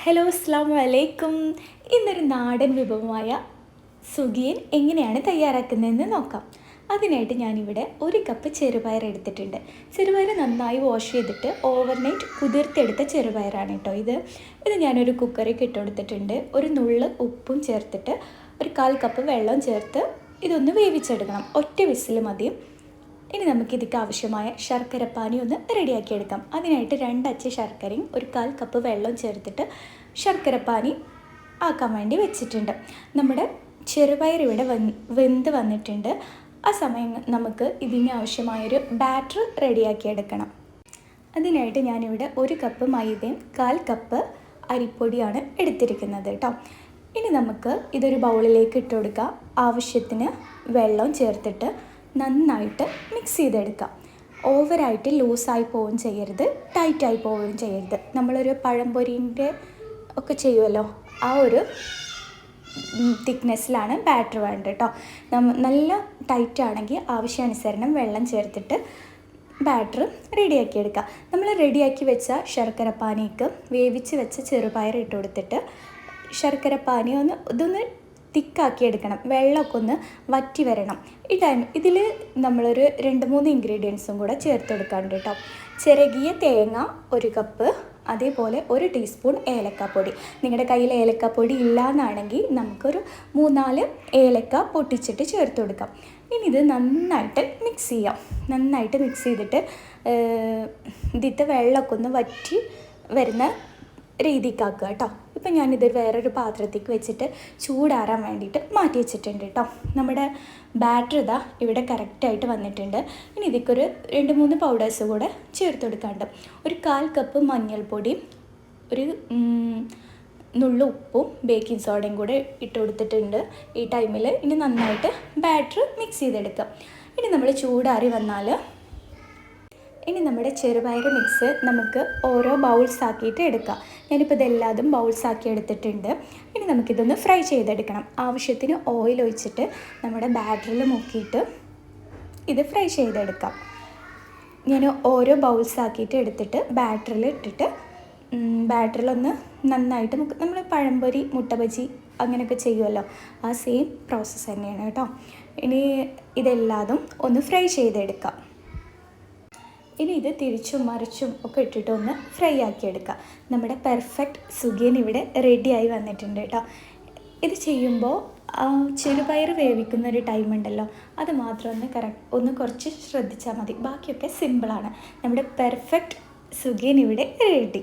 Hello അസ്സാം വലൈക്കും ഇന്നൊരു നാടൻ വിഭവമായ സുഗിയൻ എങ്ങനെയാണ് തയ്യാറാക്കുന്നതെന്ന് നോക്കാം. അതിനായിട്ട് ഞാനിവിടെ ഒരു കപ്പ് ചെറുപയർ എടുത്തിട്ടുണ്ട്. ചെറുപയർ നന്നായി വാഷ് ചെയ്തിട്ട് ഓവർനൈറ്റ് കുതിർത്തെടുത്ത ചെറുപയറാണ് കേട്ടോ ഇത്. ഇത് ഞാനൊരു കുക്കറിൽ ഇട്ടുകൊടുത്തിട്ടുണ്ട് ഒരു നുള്ള് ഉപ്പും ചേർത്തിട്ട് ഒരു കാൽ കപ്പ് വെള്ളം ചേർത്ത് ഇതൊന്ന് വേവിച്ചെടുക്കണം. ഒറ്റ വിസിൽ മതി. ഇനി നമുക്ക് ഇതിക്ക് ആവശ്യമായ ശർക്കരപ്പാനി ഒന്ന് റെഡിയാക്കി എടുക്കാം അതിനായിട്ട് രണ്ടച്ച് ശർക്കരയും ഒരു കാൽ കപ്പ് വെള്ളവും ചേർത്തിട്ട് ശർക്കര പാനി ആക്കാൻ വേണ്ടി വെച്ചിട്ടുണ്ട്. നമ്മുടെ ചെറുപയർ ഇവിടെ വെന്ത് വന്നിട്ടുണ്ട്. ആ സമയം നമുക്ക് ഇതിന് ആവശ്യമായൊരു ബാറ്റർ റെഡിയാക്കി എടുക്കണം അതിനായിട്ട് ഞാനിവിടെ ഒരു കപ്പ് മൈദയും കാൽ കപ്പ് അരിപ്പൊടിയാണ് എടുത്തിരിക്കുന്നത് കേട്ടോ. ഇനി നമുക്ക് ഇതൊരു ബൗളിലേക്ക് ഇട്ട് കൊടുക്കുക ആവശ്യത്തിന് വെള്ളം ചേർത്തിട്ട് നന്നായിട്ട് മിക്സ് ചെയ്തെടുക്കാം. ഓവറായിട്ട് ലൂസായി പോവുകയും ചെയ്യരുത്. ടൈറ്റായി പോവുകയും ചെയ്യരുത്. നമ്മളൊരു പഴംപൊരിന്റെ ഒക്കെ ചെയ്യുമല്ലോ ആ ഒരു തിക്നെസ്സിലാണ് ബാറ്റർ വേണ്ടത് കേട്ടോ. നല്ല ടൈറ്റ് ആണെങ്കിൽ ആവശ്യാനുസരണം വെള്ളം ചേർത്തിട്ട് ബാറ്റർ റെഡിയാക്കി എടുക്കുക നമ്മൾ റെഡിയാക്കി വെച്ച ശർക്കര പാനിക്ക് വേവിച്ച് വെച്ച ചെറുപയർ ഇട്ട് കൊടുത്തിട്ട് ശർക്കര പാനി ഒന്ന് ഇതൊന്ന് തിക്കാക്കി എടുക്കണം. വെള്ളമൊക്കെ ഒന്ന് വറ്റി വരണം. ഈ ടൈം ഇതിൽ നമ്മളൊരു രണ്ട് മൂന്ന് ഇൻഗ്രീഡിയൻസും കൂടെ ചേർത്ത് എടുക്കാണ്ട് കേട്ടോ. ചിരകിയ തേങ്ങ ഒരു കപ്പ് അതേപോലെ ഒരു ടീസ്പൂൺ ഏലക്കാപ്പൊടി. നിങ്ങളുടെ കയ്യിൽ ഏലക്കാപ്പൊടി ഇല്ല എന്നാണെങ്കിൽ നമുക്കൊരു മൂന്നാൽ ഏലക്ക പൊട്ടിച്ചിട്ട് ചേർത്ത് കൊടുക്കാം. ഇനി ഇത് നന്നായിട്ട് മിക്സ് ചെയ്യാം. നന്നായിട്ട് മിക്സ് ചെയ്തിട്ട് ഇതിത്തെ വെള്ളമൊക്കെ ഒന്ന് വറ്റി വരുന്ന രീതിക്കാക്കുക കേട്ടോ. ഇപ്പം ഞാനിത് വേറൊരു പാത്രത്തേക്ക് വെച്ചിട്ട് ചൂടാറാൻ വേണ്ടിയിട്ട് മാറ്റി വെച്ചിട്ടുണ്ട് കേട്ടോ. നമ്മുടെ ബാറ്റർ ഇതാ ഇവിടെ കറക്റ്റായിട്ട് വന്നിട്ടുണ്ട്. ഇനി ഇതിക്കൊരു രണ്ട് മൂന്ന് പൗഡേഴ്സ് കൂടെ ചേർത്ത് കൊടുക്കാണ്ട്. ഒരു കാൽ കപ്പ് മഞ്ഞൾപ്പൊടിയും ഒരു നുള്ളു ഉപ്പും ബേക്കിംഗ് സോഡയും കൂടെ ഇട്ട് കൊടുത്തിട്ടുണ്ട്. ഈ ടൈമിൽ ഇനി നന്നായിട്ട് ബാറ്റർ മിക്സ് ചെയ്തെടുക്കാം. ഇനി നമ്മൾ ചൂടാറി വന്നാൽ ഇനി നമ്മുടെ ചെറുപയർ മിക്സ് നമുക്ക് ഓരോ ബൗൾസ് ആക്കിയിട്ട് എടുക്കാം. ഞാനിപ്പോൾ ഇതെല്ലാതും ബൗൾസ് ആക്കി എടുത്തിട്ടുണ്ട്. ഇനി നമുക്കിതൊന്ന് ഫ്രൈ ചെയ്തെടുക്കണം. ആവശ്യത്തിന് ഓയിൽ ഒഴിച്ചിട്ട് നമ്മുടെ ബാറ്ററിൽ മുക്കിയിട്ട് ഇത് ഫ്രൈ ചെയ്തെടുക്കാം. ഞാൻ ഓരോ ബൗൾസ് ആക്കിയിട്ട് എടുത്തിട്ട് ബാറ്ററിൽ ഇട്ടിട്ട് ബാറ്ററിലൊന്ന് നന്നായിട്ട് നമുക്ക് നമ്മൾ പഴംപൊരി മുട്ട ബജി അങ്ങനെയൊക്കെ ചെയ്യുമല്ലോ ആ സെയിം പ്രോസസ്സ് തന്നെയാണ് കേട്ടോ. ഇനി ഇതെല്ലാതും ഒന്ന് ഫ്രൈ ചെയ്തെടുക്കാം. ഇനി ഇത് തിരിച്ചും മറിച്ചും ഒക്കെ ഇട്ടിട്ട് ഒന്ന് ഫ്രൈ ആക്കി എടുക്കാം നമ്മുടെ പെർഫെക്റ്റ് സുഖിയൻ ഇവിടെ റെഡിയായി വന്നിട്ടുണ്ട് കേട്ടോ ഇത് ചെയ്യുമ്പോൾ ചെറുപയർ വേവിക്കുന്ന ഒരു ടൈം ഉണ്ടല്ലോ. അത് മാത്രം ഒന്ന് കറക്റ്റ് ഒന്ന് കുറച്ച് ശ്രദ്ധിച്ചാൽ മതി. ബാക്കിയൊക്കെ സിമ്പിളാണ് നമ്മുടെ പെർഫെക്റ്റ് സുഖിയൻ ഇവിടെ റെഡി